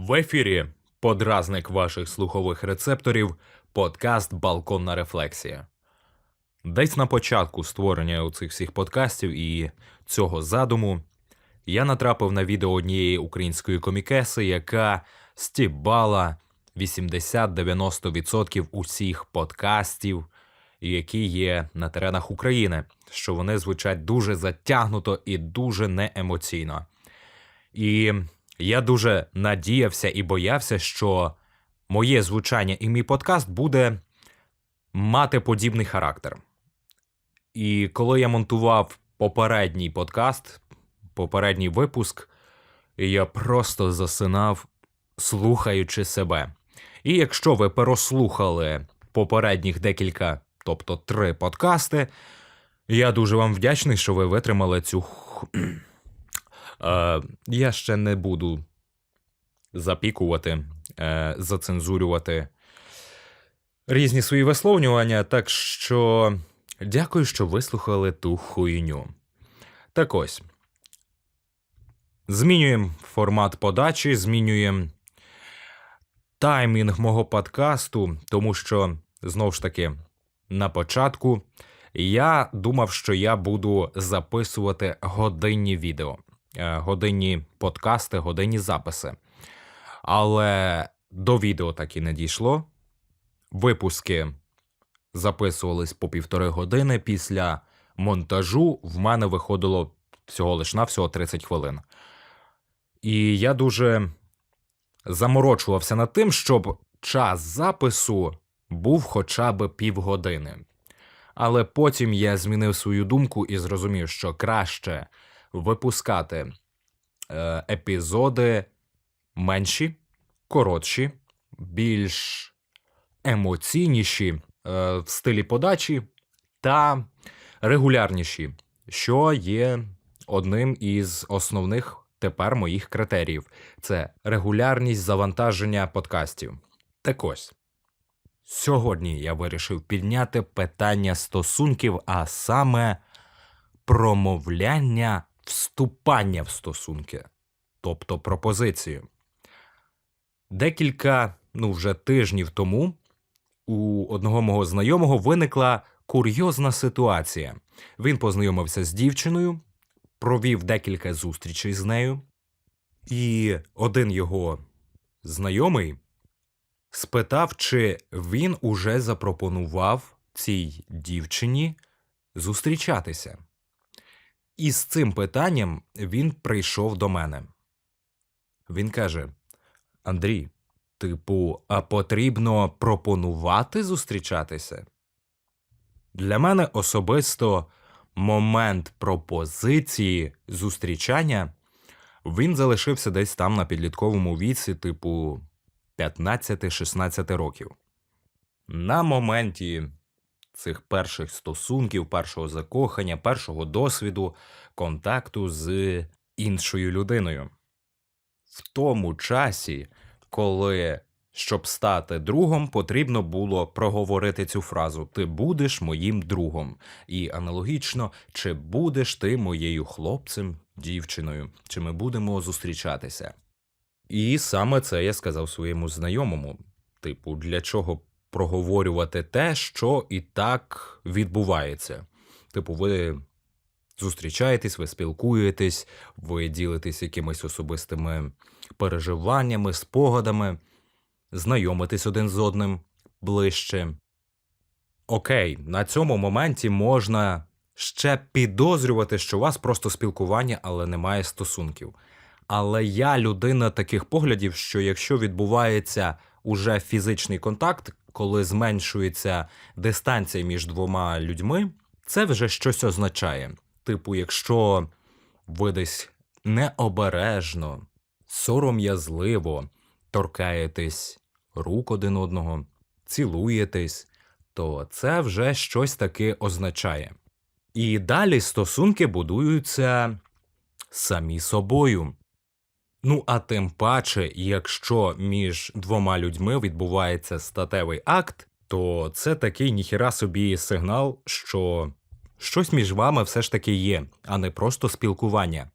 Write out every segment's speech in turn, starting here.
В ефірі подразник ваших слухових рецепторів, подкаст Балконна рефлексія. Десь на початку створення цих всіх подкастів і цього задуму я натрапив на відео однієї української комікеси, яка стібала 80-90% усіх подкастів, які є на теренах України, що вони звучать дуже затягнуто і дуже неемоційно. І я дуже надіявся і боявся, що моє звучання і мій подкаст буде мати подібний характер. І коли я монтував попередній подкаст, попередній випуск, я просто засинав, слухаючи себе. І якщо ви переслухали попередніх декілька, тобто три подкасти, я дуже вам вдячний, що ви витримали цю. Е, я ще не буду запікувати, е, зацензурювати різні свої висловлювання, так що дякую, що вислухали ту хуйню. Так ось. Змінюємо формат подачі, змінюємо таймінг мого подкасту, тому що, знову ж таки, на початку я думав, що я буду записувати годинні відео, годинні подкасти, годинні записи. Але до відео так і не дійшло. Випуски записувались по півтори години. Після монтажу в мене виходило всього лиш на всього 30 хвилин. І я дуже заморочувався над тим, щоб час запису був хоча б півгодини. Але потім я змінив свою думку і зрозумів, що краще випускати е, епізоди менші, коротші, більш емоційніші е, в стилі подачі та регулярніші, що є одним із основних тепер моїх критеріїв це регулярність завантаження подкастів. Так ось. Сьогодні я вирішив підняти питання стосунків, а саме промовляння вступання в стосунки, тобто пропозицію. Декілька, ну вже тижнів тому у одного мого знайомого виникла курйозна ситуація. Він познайомився з дівчиною, провів декілька зустрічей з нею, і один його знайомий спитав, чи він уже запропонував цій дівчині зустрічатися. І з цим питанням він прийшов до мене. Він каже: Андрій, типу, а потрібно пропонувати зустрічатися? Для мене особисто момент пропозиції зустрічання він залишився десь там на підлітковому віці, типу 15-16 років. На моменті цих перших стосунків, першого закохання, першого досвіду, контакту з іншою людиною. В тому часі, коли, щоб стати другом, потрібно було проговорити цю фразу Ти будеш моїм другом. І аналогічно, чи будеш ти моєю хлопцем, дівчиною, чи ми будемо зустрічатися. І саме це я сказав своєму знайомому. Типу, для чого проговорювати те, що і так відбувається. Типу, ви зустрічаєтесь, ви спілкуєтесь, ви ділитесь якимись особистими переживаннями, спогадами, знайомитесь один з одним ближче. Окей, на цьому моменті можна ще підозрювати, що у вас просто спілкування, але немає стосунків. Але я людина таких поглядів, що якщо відбувається уже фізичний контакт, коли зменшується дистанція між двома людьми, це вже щось означає. Типу, якщо ви десь необережно, сором'язливо торкаєтесь рук один одного, цілуєтесь, то це вже щось таки означає. І далі стосунки будуються самі собою. Ну, а тим паче, якщо між двома людьми відбувається статевий акт, то це такий ніхіра собі сигнал, що щось між вами все ж таки є, а не просто спілкування.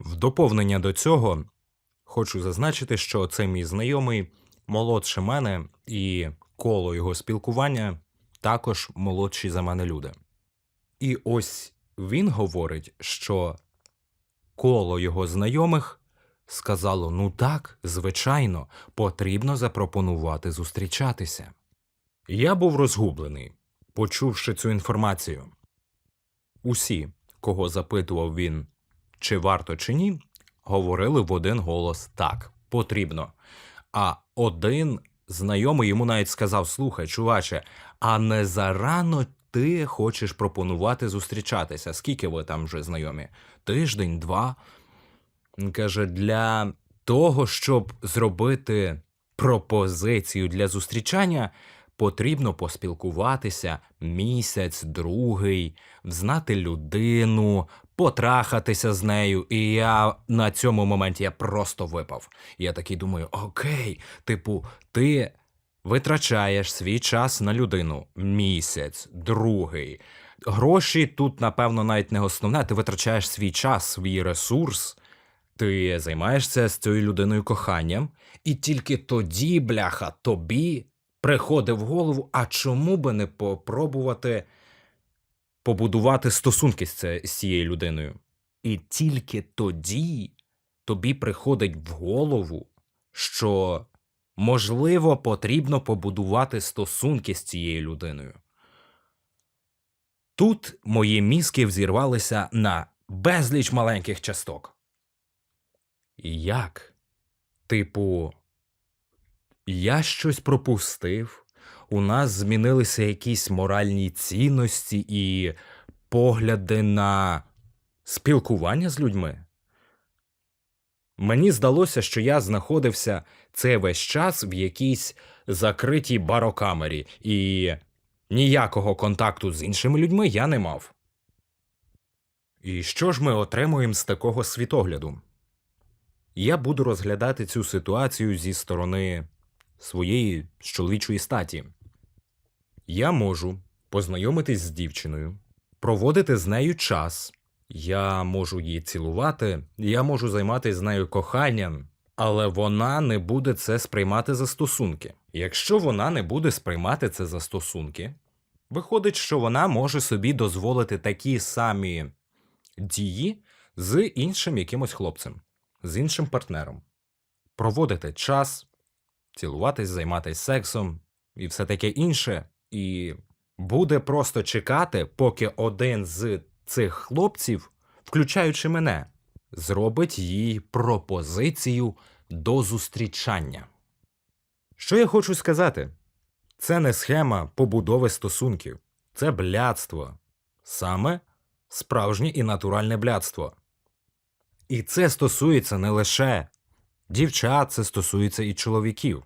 В доповнення до цього хочу зазначити, що цей мій знайомий молодше мене, і коло його спілкування також молодші за мене люди. І ось він говорить, що коло його знайомих сказало: ну так, звичайно, потрібно запропонувати зустрічатися. Я був розгублений, почувши цю інформацію. Усі, кого запитував він, чи варто чи ні, говорили в один голос так, потрібно. А один знайомий йому навіть сказав: Слухай, чуваче, а не зарано ти хочеш пропонувати зустрічатися? Скільки ви там вже знайомі? Тиждень, два. Каже, для того, щоб зробити пропозицію для зустрічання, потрібно поспілкуватися місяць, другий, знати людину, потрахатися з нею. І я на цьому моменті я просто випав. Я такий думаю: окей, типу, ти витрачаєш свій час на людину місяць, другий. Гроші тут, напевно, навіть не основне. Ти витрачаєш свій час, свій ресурс. Ти займаєшся з цією людиною коханням, і тільки тоді, бляха, тобі приходить в голову, а чому би не попробувати побудувати стосунки з, цією людиною? І тільки тоді тобі приходить в голову, що можливо потрібно побудувати стосунки з цією людиною. Тут мої мізки взірвалися на безліч маленьких часток. Як? Типу, я щось пропустив, у нас змінилися якісь моральні цінності і погляди на спілкування з людьми. Мені здалося, що я знаходився цей весь час в якійсь закритій барокамері, і ніякого контакту з іншими людьми я не мав. І що ж ми отримуємо з такого світогляду? Я буду розглядати цю ситуацію зі сторони своєї чоловічої статі. Я можу познайомитись з дівчиною, проводити з нею час. Я можу її цілувати, я можу займатися з нею коханням, але вона не буде це сприймати за стосунки. Якщо вона не буде сприймати це за стосунки, виходить, що вона може собі дозволити такі самі дії з іншим якимось хлопцем, з іншим партнером, проводити час, цілуватись, займатися сексом і все таке інше, і буде просто чекати, поки один з цих хлопців, включаючи мене, зробить їй пропозицію до зустрічання. Що я хочу сказати? Це не схема побудови стосунків, це блядство. Саме справжнє і натуральне блядство. І це стосується не лише дівчат, це стосується і чоловіків.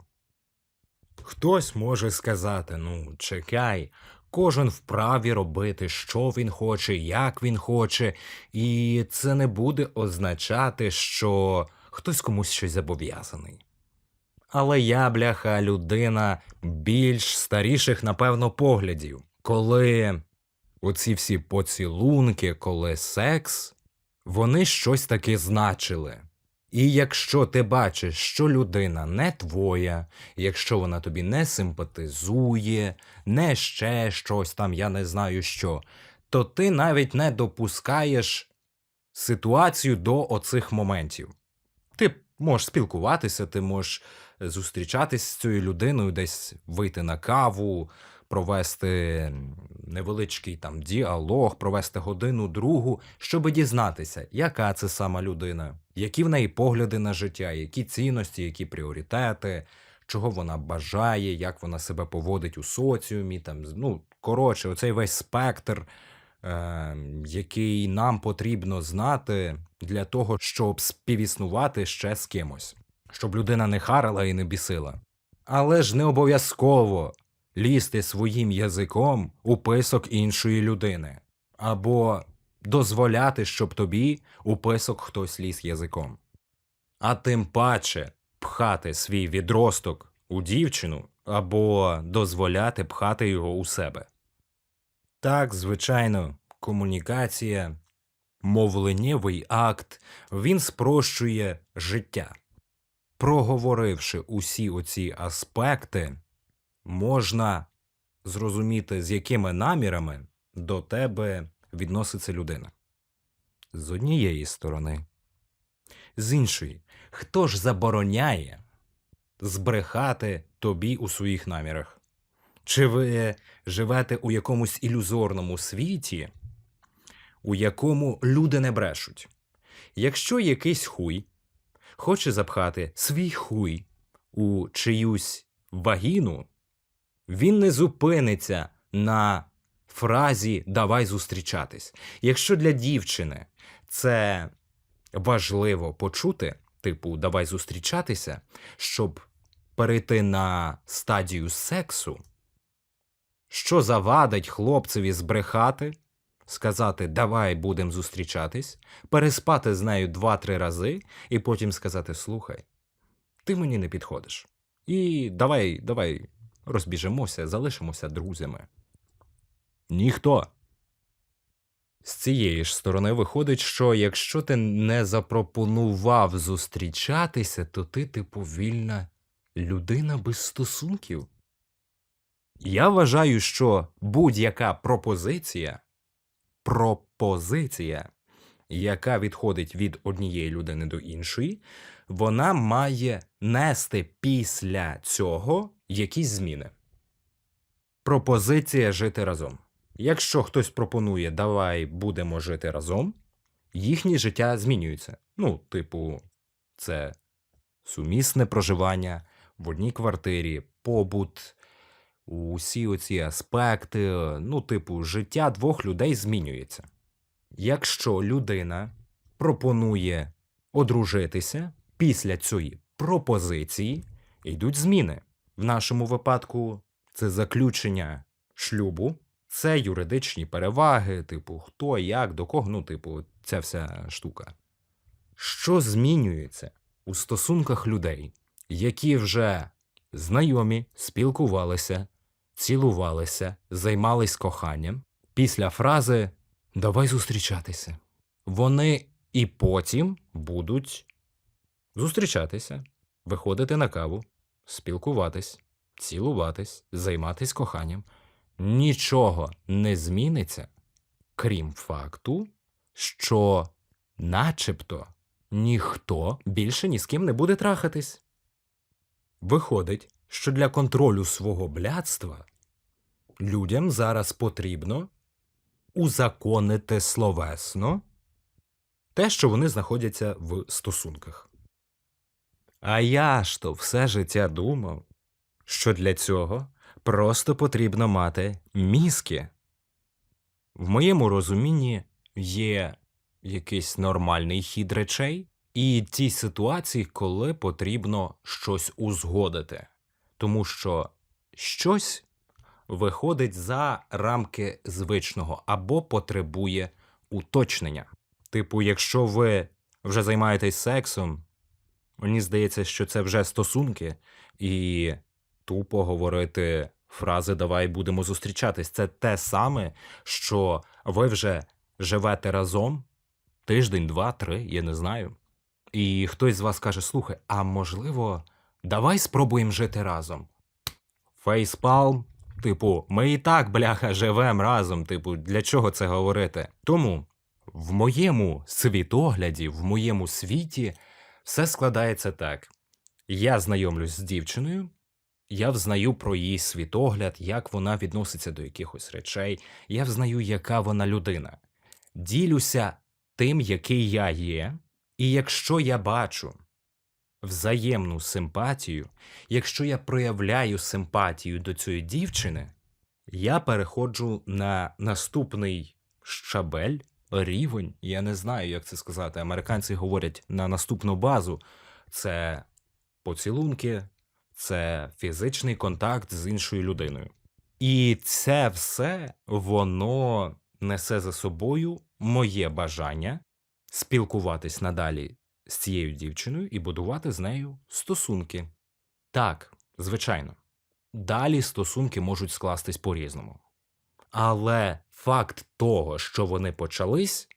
Хтось може сказати: ну, чекай, кожен вправі робити, що він хоче, як він хоче, і це не буде означати, що хтось комусь щось зобов'язаний. Але я, бляха, людина більш старіших, напевно, поглядів, коли оці всі поцілунки, коли секс, вони щось таке значили. І якщо ти бачиш, що людина не твоя, якщо вона тобі не симпатизує, не ще щось там, я не знаю що, то ти навіть не допускаєш ситуацію до оцих моментів. Ти можеш спілкуватися, ти можеш зустрічатись з цією людиною, десь вийти на каву, провести невеличкий там діалог, провести годину другу, щоб дізнатися, яка це сама людина, які в неї погляди на життя, які цінності, які пріоритети, чого вона бажає, як вона себе поводить у соціумі. Там, ну, коротше, оцей весь спектр, е, який нам потрібно знати для того, щоб співіснувати ще з кимось, щоб людина не харила і не бісила. Але ж не обов'язково лізти своїм язиком у писок іншої людини, або дозволяти, щоб тобі у писок хтось ліз язиком. А тим паче пхати свій відросток у дівчину або дозволяти пхати його у себе. Так, звичайно, комунікація, мовленнєвий акт, він спрощує життя. проговоривши усі оці аспекти, можна зрозуміти, з якими намірами до тебе відноситься людина. З однієї сторони. З іншої, хто ж забороняє збрехати тобі у своїх намірах? Чи ви живете у якомусь ілюзорному світі, у якому люди не брешуть? Якщо якийсь хуй хоче запхати свій хуй у чиюсь вагіну, він не зупиниться на фразі Давай зустрічатись. Якщо для дівчини це важливо почути, типу Давай зустрічатися, щоб перейти на стадію сексу, що завадить хлопцеві збрехати, сказати Давай будемо зустрічатись, переспати з нею два-три рази і потім сказати Слухай, ти мені не підходиш. І давай, давай розбіжемося, залишимося друзями. Ніхто. З цієї ж сторони виходить, що якщо ти не запропонував зустрічатися, то ти типу вільна людина без стосунків. Я вважаю, що будь-яка пропозиція, пропозиція, яка відходить від однієї людини до іншої, вона має нести після цього якісь зміни. Пропозиція жити разом. Якщо хтось пропонує давай будемо жити разом, їхнє життя змінюється. Ну, типу, це сумісне проживання в одній квартирі, побут, усі оці аспекти, ну, типу, життя двох людей змінюється. Якщо людина пропонує одружитися, після цієї пропозиції йдуть зміни. В нашому випадку це заключення шлюбу, це юридичні переваги, типу, хто, як, до кого, ну, типу, ця вся штука. Що змінюється у стосунках людей, які вже знайомі, спілкувалися, цілувалися, займались коханням, після фрази Давай зустрічатися. Вони і потім будуть зустрічатися, виходити на каву, спілкуватись, цілуватись, займатись коханням. Нічого не зміниться, крім факту, що начебто ніхто більше ні з ким не буде трахатись. Виходить, що для контролю свого блядства людям зараз потрібно узаконити словесно те, що вони знаходяться в стосунках. А я ж то все життя думав, що для цього просто потрібно мати мізки. В моєму розумінні є якийсь нормальний хід речей і ті ситуації, коли потрібно щось узгодити, тому що щось виходить за рамки звичного або потребує уточнення. Типу, якщо ви вже займаєтесь сексом, мені здається, що це вже стосунки, і тупо говорити фрази Давай будемо зустрічатись. Це те саме, що ви вже живете разом тиждень, два, три, я не знаю. І хтось з вас каже: слухай, а можливо, давай спробуємо жити разом. Фейспалм, типу, ми і так, бляха, живемо разом. Типу, для чого це говорити? Тому в моєму світогляді, в моєму світі все складається так: я знайомлюсь з дівчиною, я взнаю про її світогляд, як вона відноситься до якихось речей, я взнаю, яка вона людина. Ділюся тим, який я є, і якщо я бачу взаємну симпатію, якщо я проявляю симпатію до цієї дівчини, я переходжу на наступний щабель, рівень, я не знаю, як це сказати. Американці говорять на наступну базу. Це поцілунки, це фізичний контакт з іншою людиною. І це все воно несе за собою моє бажання спілкуватись надалі з цією дівчиною і будувати з нею стосунки. Так, звичайно, далі стосунки можуть скластись по-різному. Але факт того, що вони почались,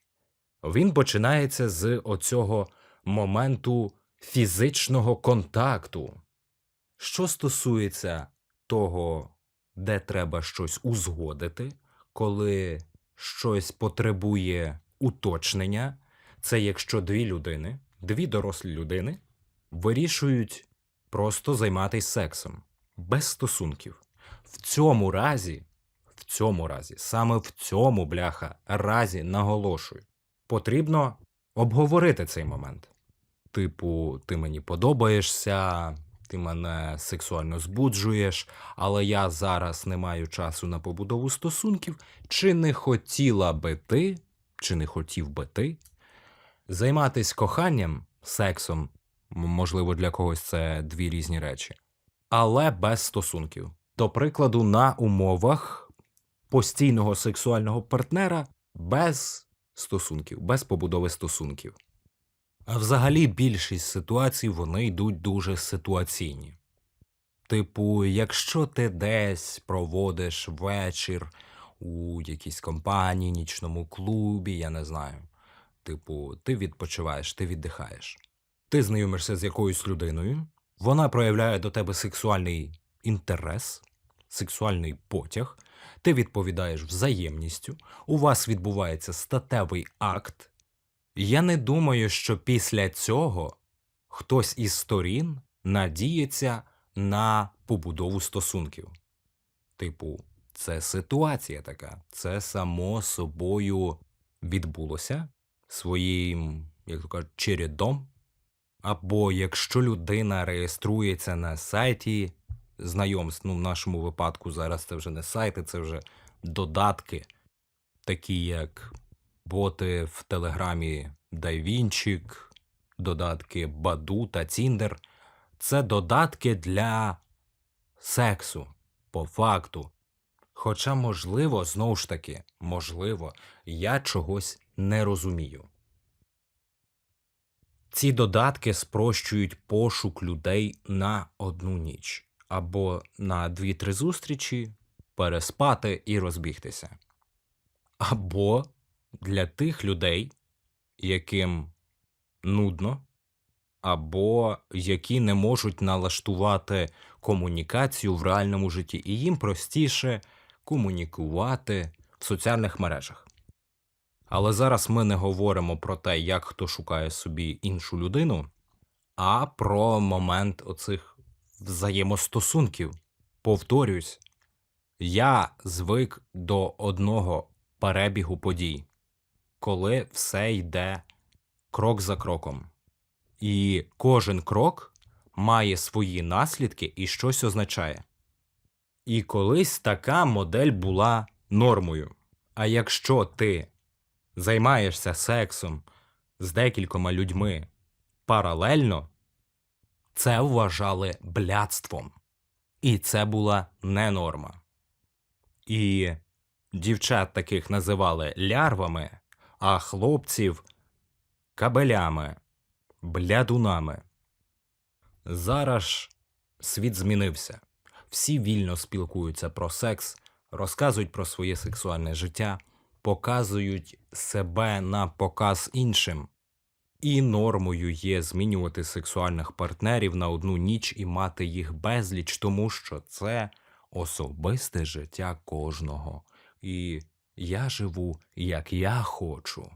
він починається з оцього моменту фізичного контакту. Що стосується того, де треба щось узгодити, коли щось потребує уточнення, це якщо дві людини, дві дорослі людини вирішують просто займатися сексом без стосунків. В цьому разі, цьому разі, саме в цьому бляха разі наголошую, потрібно обговорити цей момент. Типу, ти мені подобаєшся, ти мене сексуально збуджуєш, але я зараз не маю часу на побудову стосунків. Чи не хотіла би ти, чи не хотів би ти займатись коханням, сексом, можливо, для когось це дві різні речі, але без стосунків. До прикладу, на умовах постійного сексуального партнера без стосунків, без побудови стосунків. А взагалі більшість ситуацій вони йдуть дуже ситуаційні. Типу, якщо ти десь проводиш вечір у якійсь компанії, нічному клубі, я не знаю. Типу, ти відпочиваєш, ти віддихаєш. Ти знайомишся з якоюсь людиною, вона проявляє до тебе сексуальний інтерес, сексуальний потяг, ти відповідаєш взаємністю, у вас відбувається статевий акт. Я не думаю, що після цього хтось із сторін надіється на побудову стосунків. Типу, це ситуація така, це само собою відбулося своїм, як то кажуть, чередом. Або якщо людина реєструється на сайті знайомств, ну в нашому випадку зараз це вже не сайти, це вже додатки, такі як боти в Телеграмі Дайвінчик, додатки Баду та Тіндер. Це додатки для сексу, по факту. Хоча, можливо, знову ж таки, можливо, я чогось не розумію. Ці додатки спрощують пошук людей на одну ніч або на дві-три зустрічі, переспати і розбігтися. Або для тих людей, яким нудно, або які не можуть налаштувати комунікацію в реальному житті, і їм простіше комунікувати в соціальних мережах. Але зараз ми не говоримо про те, як хто шукає собі іншу людину, а про момент оцих взаємостосунків. Повторюсь, я звик до одного перебігу подій, коли все йде крок за кроком. І кожен крок має свої наслідки і щось означає. І колись така модель була нормою. А якщо ти займаєшся сексом з декількома людьми паралельно, це вважали блядством. І це була не норма. І дівчат таких називали лярвами, а хлопців кабелями, блядунами. Зараз світ змінився. Всі вільно спілкуються про секс, розказують про своє сексуальне життя, показують себе на показ іншим. І нормою є змінювати сексуальних партнерів на одну ніч і мати їх безліч, тому що це особисте життя кожного. І я живу, як я хочу.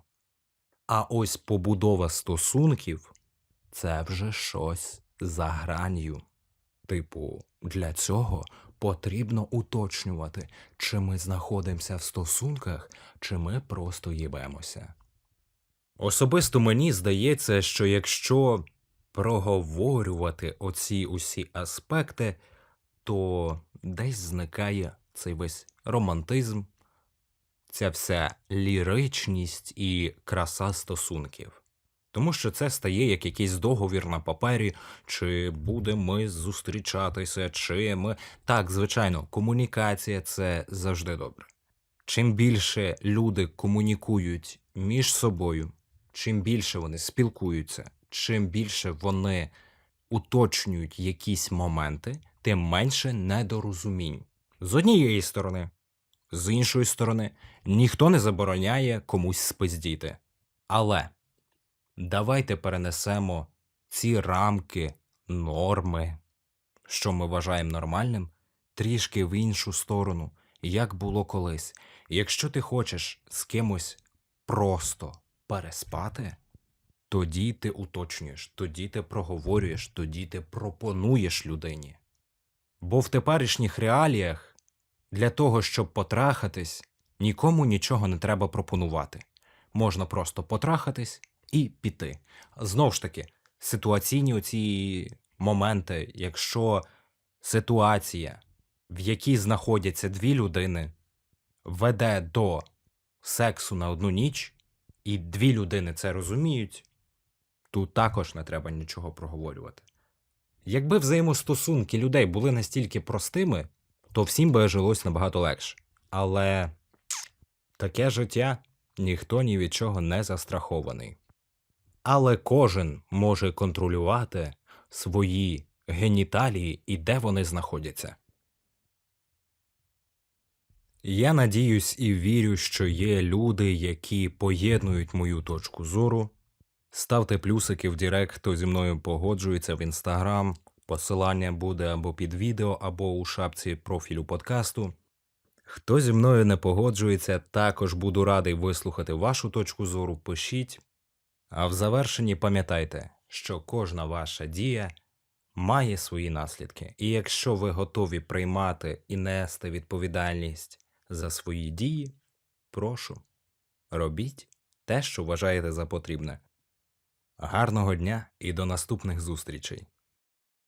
А ось побудова стосунків це вже щось за гранью. Типу, для цього потрібно уточнювати, чи ми знаходимося в стосунках, чи ми просто їбемося. Особисто мені здається, що якщо проговорювати оці усі аспекти, то десь зникає цей весь романтизм, ця вся ліричність і краса стосунків. Тому що це стає як якийсь договір на папері, чи будемо ми зустрічатися, чи ми. Так, звичайно, комунікація це завжди добре. Чим більше люди комунікують між собою, чим більше вони спілкуються, чим більше вони уточнюють якісь моменти, тим менше недорозумінь. З однієї сторони, з іншої сторони, ніхто не забороняє комусь спиздіти. Але давайте перенесемо ці рамки, норми, що ми вважаємо нормальним, трішки в іншу сторону, як було колись. Якщо ти хочеш з кимось просто переспати, тоді ти уточнюєш, тоді ти проговорюєш, тоді ти пропонуєш людині. Бо в теперішніх реаліях для того, щоб потрахатись, нікому нічого не треба пропонувати. Можна просто потрахатись і піти. Знову ж таки, ситуаційні оці моменти, якщо ситуація, в якій знаходяться дві людини, веде до сексу на одну ніч, і дві людини це розуміють, тут також не треба нічого проговорювати. Якби взаємостосунки людей були настільки простими, то всім би жилось набагато легше. Але таке життя ніхто ні від чого не застрахований. Але кожен може контролювати свої геніталії і де вони знаходяться. Я надіюсь і вірю, що є люди, які поєднують мою точку зору. Ставте плюсики в Директ, хто зі мною погоджується в інстаграм. Посилання буде або під відео, або у шапці профілю подкасту. Хто зі мною не погоджується, також буду радий вислухати вашу точку зору. Пишіть. А в завершенні пам'ятайте, що кожна ваша дія має свої наслідки. І якщо ви готові приймати і нести відповідальність за свої дії, прошу, робіть те, що вважаєте за потрібне. Гарного дня і до наступних зустрічей!